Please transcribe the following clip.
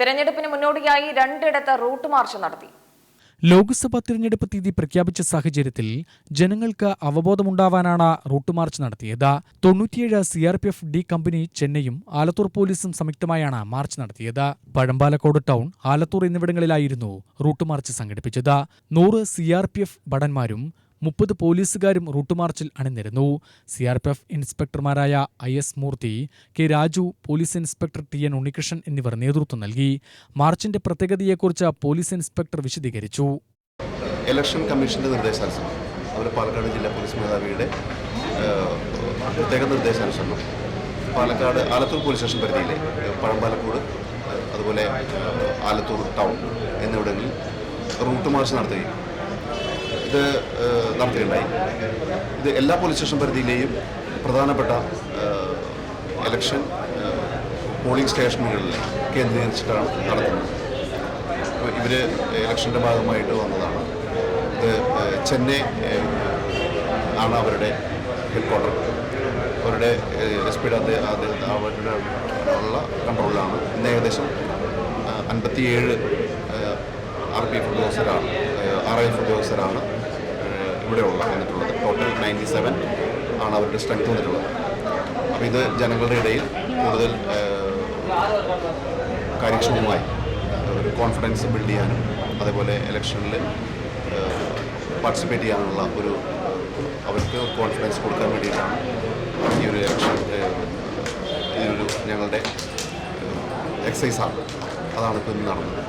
തെരഞ്ഞെടുപ്പിന് മുന്നോടിയായി രണ്ടിടത്ത് റൂട്ട് മാർച്ച് നടത്തി. ലോക്സഭാ തിരഞ്ഞെടുപ്പ് തീയതി പ്രഖ്യാപിച്ച സാഹചര്യത്തിൽ ജനങ്ങൾക്ക് അവബോധമുണ്ടാവാനാണ് റൂട്ട് മാർച്ച് നടത്തിയത്. തൊണ്ണൂറ്റിയേഴ് C R P F D company ചെന്നൈയും Alathur പോലീസും സംയുക്തമായാണ് മാർച്ച് നടത്തിയത്. പഴമ്പാലക്കോട് ടൗൺ ആലത്തൂർ എന്നിവിടങ്ങളിലായിരുന്നു റൂട്ട് മാർച്ച് സംഘടിപ്പിച്ചത്. നൂറ് സി ആർ പി എഫ് ഭടന്മാരും മുപ്പത് പോലീസുകാരും റൂട്ട് മാർച്ചിൽ അണിനിരുന്നു. C R P F ഇൻസ്പെക്ടർമാരായ I S Moorthy K Raju police inspector T N Unnikrishnan എന്നിവർ നേതൃത്വം നൽകി. മാർച്ചിന്റെ പ്രത്യേകതയെക്കുറിച്ച് പോലീസ് ഇൻസ്പെക്ടർ വിശദീകരിച്ചു. ഇലക്ഷൻ കമ്മീഷന്റെ നിർദ്ദേശാനുസരണം അവർ പാലക്കാട് ജില്ലാ പോലീസ് മേധാവിയുടെ പ്രത്യേക നിർദ്ദേശാനുസരണം. പാലക്കാട് ആലത്തൂർ പോലീസ് സ്റ്റേഷൻ പരിധിയിലെ പഴമ്പാലക്കോട് അതുപോലെ ആലത്തൂർ ടൗൺ എന്നിവിടങ്ങളിൽ റൂട്ട് മാർച്ച് നടത്തുകയും ഇത് നടത്തുകയുണ്ടായി ഇത് എല്ലാ പോലീസ് സ്റ്റേഷൻ പരിധിയിലെയും പ്രധാനപ്പെട്ട ഇലക്ഷൻ പോളിംഗ് സ്റ്റേഷനുകളിൽ കേന്ദ്രീകരിച്ചിട്ടാണ് നടത്തുന്നത്. ഇവർ ഇലക്ഷന്റെ ഭാഗമായിട്ട് വന്നതാണ്. ഇത് ചെന്നൈ ആണ് അവരുടെ ഹെഡ് ക്വാർട്ടർ അവരുടെ എസ് പിയുടെ അത് അവരുടെ ഉള്ള കൺട്രോളിലാണ് ഇന്ന് ഏകദേശം അൻപത്തിയേഴ് ആർ പി എഫ് ഉദ്യോഗസ്ഥരാണ് ആർ ഐ എഫ് ഉദ്യോഗസ്ഥരാണ് ഏഹ്, ഇവിടെയുള്ള വന്നിട്ടുള്ളത് ടോട്ടൽ നയന്റി സെവൻ ആണ് അവരുടെ സ്ട്രെങ്ത് വന്നിട്ടുള്ളത്. അപ്പോൾ ഇത് ജനങ്ങളുടെ ഇടയിൽ കൂടുതൽ കാര്യക്ഷമമായി ഒരു കോൺഫിഡൻസ് ബിൽഡ് ചെയ്യാനും അതേപോലെ ഇലക്ഷനിൽ പാർട്ടിസിപ്പേറ്റ് ചെയ്യാനുള്ള ഒരു അവർക്ക് കോൺഫിഡൻസ് കൊടുക്കാൻ വേണ്ടിയിട്ടാണ് ഈ ഒരു ഇലക്ഷൻ ഒരു ഞങ്ങളുടെ എക്സസൈസാണ് അതാണ് ഇപ്പോൾ ഇന്ന് നടന്നത്.